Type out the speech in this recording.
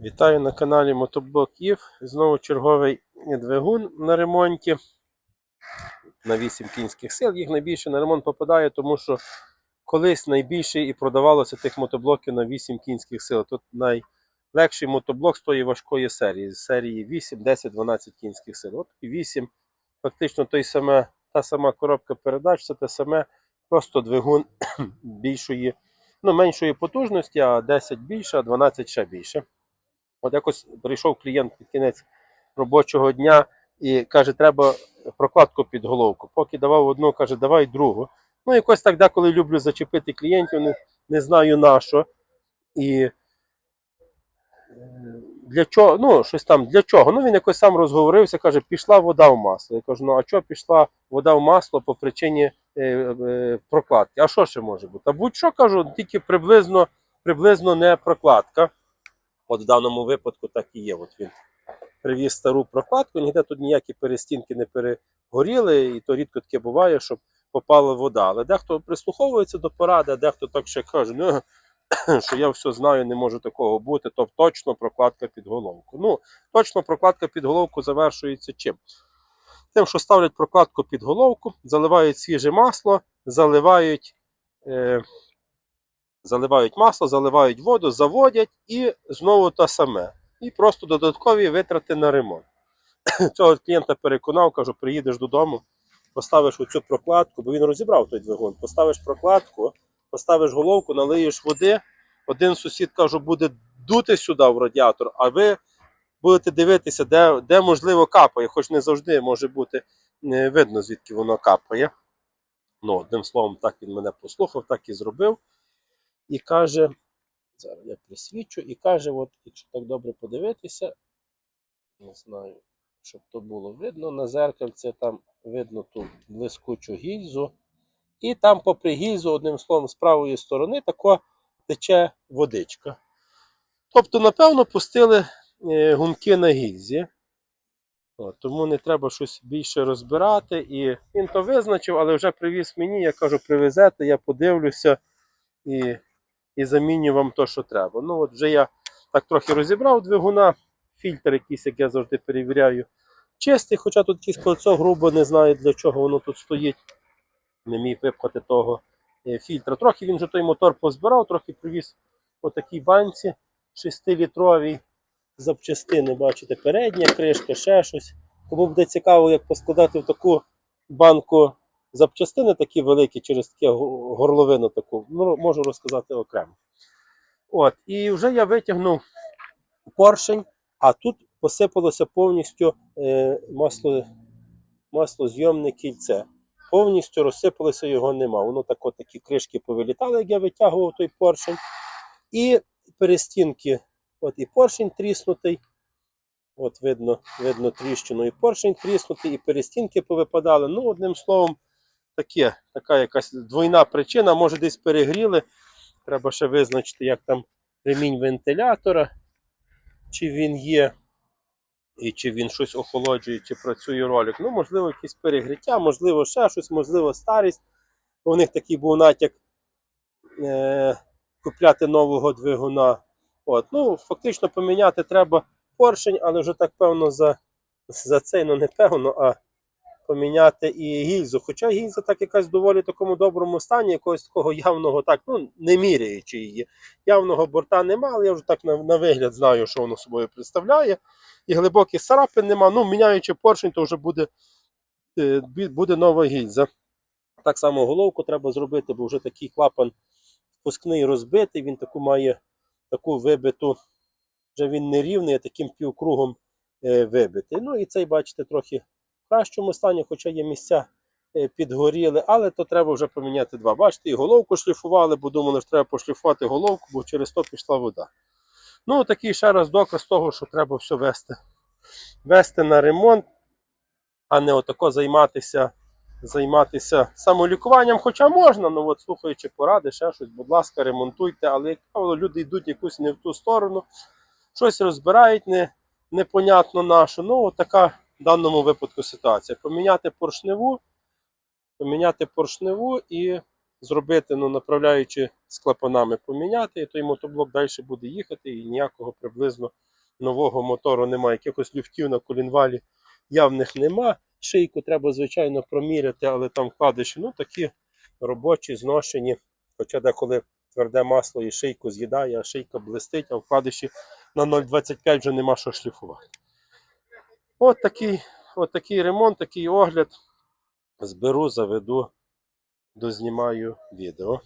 Вітаю на каналі Мотоблок Ів. Знову черговий двигун на ремонті на 8 кінських сил. Їх найбільше на ремонт попадає, тому що колись найбільше і продавалося тих мотоблоків на 8 кінських сил. Тут найлегший мотоблок з тої важкої серії, з серії 8, 10, 12 кінських сил. От і 8, фактично той саме, та сама коробка передач, це те саме, просто двигун більшої, ну меншої потужності, а 10 більше, а 12 ще більше. От якось прийшов клієнт під кінець робочого дня і каже, треба прокладку під головку. Поки давав одну, каже, давай другу. Ну, якось так деколи люблю зачепити клієнтів, не, не знаю на що. І е, для чого, ну, щось там, для чого? Ну, він якось сам розговорився, каже, пішла вода в масло. Я кажу, ну а чого пішла вода в масло по причині е, е, прокладки? А що ще може бути? А будь-що кажу, тільки приблизно, приблизно не прокладка. От в даному випадку так і є. От він привіз стару прокладку, ніде тут ніякі перестінки не перегоріли, і то рідко таке буває, щоб попала вода. Але дехто прислуховується до поради, а дехто так ще каже, ну, що я все знаю, не може такого бути, то точно прокладка під головку. Ну, точно прокладка під головку завершується чим? Тим, що ставлять прокладку під головку, заливають свіже масло, заливають. Е, заливають масло, заливають воду, заводять і знову те саме. І просто додаткові витрати на ремонт. Цього клієнта переконав, кажу, приїдеш додому, поставиш оцю прокладку, бо він розібрав той двигун, поставиш прокладку, поставиш головку, налиєш води. Один сусід кажу, буде дути сюди в радіатор, а ви будете дивитися, де, де можливо капає, хоч не завжди може бути видно, звідки воно капає. Ну, одним словом, так він мене послухав, так і зробив і каже, зараз я присвічу, і каже, от, якщо так добре подивитися, не знаю, щоб то було видно, на зеркальці там видно ту блискучу гільзу. І там, попри гільзу, одним словом, з правої сторони тако тече водичка. Тобто, напевно, пустили е, гумки на гільзі. От, тому не треба щось більше розбирати. І він то визначив, але вже привіз мені. Я кажу, привезете, я подивлюся і і заміню вам то, що треба. Ну от вже я так трохи розібрав двигуна, фільтр якийсь, як я завжди перевіряю, чистий, хоча тут якесь кольцо грубо, не знаю для чого воно тут стоїть. Не міг випхати того е, фільтра. Трохи він вже той мотор позбирав, трохи привіз по такій банці 6-літровій запчастини. Бачите, передня кришка, ще щось. Кому буде цікаво, як поскладати в таку банку запчастини такі великі через таке горловину таку, ну, можу розказати окремо. От, і вже я витягнув поршень, а тут посипалося повністю е, масло, маслозйомне кільце. Повністю розсипалося, його нема. Воно так от такі кришки повилітали, як я витягував той поршень. І перестінки, от і поршень тріснутий. От видно, видно тріщину, і поршень тріснутий, і перестінки повипадали. Ну, одним словом, таке, така якась двойна причина, може десь перегріли. Треба ще визначити, як там ремінь вентилятора, чи він є, і чи він щось охолоджує, чи працює ролик. Ну, можливо, якесь перегріття, можливо, ще щось, можливо, старість. У них такий був натяк е- купляти нового двигуна. От, ну, фактично поміняти треба поршень, але вже так певно за, за цей, ну не певно, а поміняти і гільзу. Хоча гільза так якась доволі такому доброму стані, якогось такого явного, так, ну, не міряючи її. Явного борта нема, але я вже так на, на вигляд знаю, що воно собою представляє. І глибоких царапин нема. Ну, міняючи поршень, то вже буде, е, буде нова гільза. Так само головку треба зробити, бо вже такий клапан впускний розбитий, він таку має таку вибиту, вже він не рівний, а таким півкругом е, вибитий. Ну і цей, бачите, трохи в кращому стані, хоча є місця е, підгоріли, але то треба вже поміняти два. Бачите, і головку шліфували, бо думали, що треба пошліфувати головку, бо через то пішла вода. Ну, такий ще раз доказ того, що треба все вести, вести на ремонт, а не отако займатися, займатися самолікуванням. Хоча можна, ну от слухаючи поради, ще щось, будь ласка, ремонтуйте, але як правило, люди йдуть якусь не в ту сторону, щось розбирають не, непонятно на що. Ну, от така в даному випадку ситуація. Поміняти поршневу, поміняти поршневу і зробити, ну, направляючи з клапанами поміняти, і той мотоблок далі буде їхати, і ніякого приблизно нового мотору немає. Якихось люфтів на колінвалі явних нема. Шийку треба, звичайно, проміряти, але там вкладиші, ну такі робочі, зношені. Хоча деколи тверде масло і шийку з'їдає, а шийка блистить, а вкладиші на 0,25 вже нема що шліфувати. От такий, от такий ремонт, такий огляд. Зберу, заведу, дознімаю відео.